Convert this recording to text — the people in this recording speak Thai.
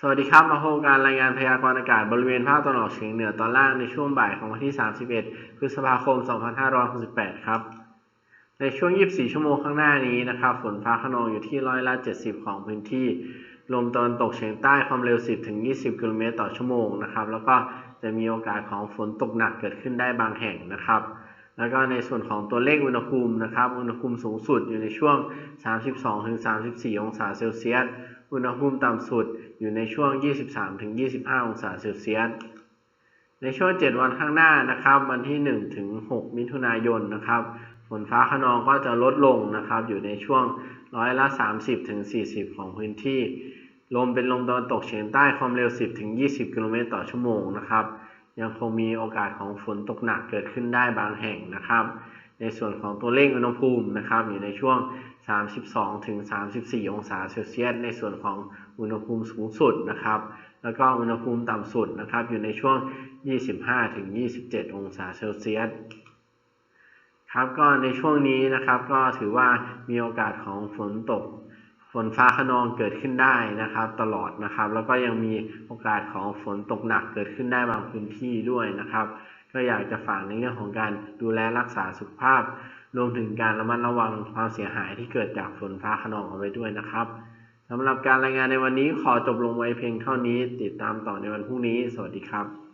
สวัสดีครับ มาพบการรายงานพยากรณ์อากาศบริเวณภาคตะวันออกเฉียงเหนือตอนล่างในช่วงบ่ายของวันที่ 31 พฤษภาคม 2568 ครับ ในช่วง 24 ชั่วโมงข้างหน้านี้นะครับ ฝนฟ้าขนองอยู่ที่ร้อยละ 70 ของพื้นที่ ลมตะวันตกเฉียงใต้ความเร็ว 10 ถึง 20 กิโลเมตรต่อชั่วโมงนะครับ แล้วก็จะมีโอกาสของฝนตกหนักเกิดขึ้นได้บางแห่งนะครับ แล้วก็ในส่วนของตัวเลขอุณหภูมินะครับ อุณหภูมิสูงสุดอยู่ในช่วง 32-34 องศาเซลเซียส อุณหภูมิต่ำสุดอยู่ในช่วง 23-25 องศาเซลเซียส ในช่วง 7 วันข้างหน้านะครับ วันที่1ถึง6มิถุนายนนะครับ ฝนฟ้าขนองก็จะลดลงนะครับ อยู่ในช่วงร้อยละ 30-40 ของพื้นที่ ลมเป็นลมตะวันตกเฉียงใต้ความเร็ว 10-20 กิโลเมตรต่อชั่วโมงนะครับ ยังคงมีโอกาสของฝนตกหนักเกิดขึ้นได้บางแห่งนะครับ ในส่วนของตัวเลขอุณหภูมินะครับอยู่ในช่วง 32ถึง34 องศาเซลเซียส ในส่วนของอุณหภูมิสูงสุดนะครับ แล้วก็อุณหภูมิต่ำสุดนะครับอยู่ในช่วง 25ถึง27 องศาเซลเซียสครับก็ในช่วงนี้นะครับก็ถือว่ามีโอกาสของฝนตกฝนฟ้าขนองเกิดขึ้นได้นะครับ ตลอดนะครับ แล้วก็ยังมีโอกาสของฝนตกหนักเกิดขึ้นได้บางพื้นที่ด้วยนะครับ ก็อยากจะฝากในเรื่องของการดูแลรักษาสุขภาพ รวมถึงการระมัดระวังความเสียหายที่เกิดจากฝนฟ้าขนองเอาไว้ด้วยนะครับสำหรับการรายงานในวันนี้ขอจบลงไว้เพียงเท่านี้ ติดตามต่อในวันพรุ่งนี้ สวัสดีครับ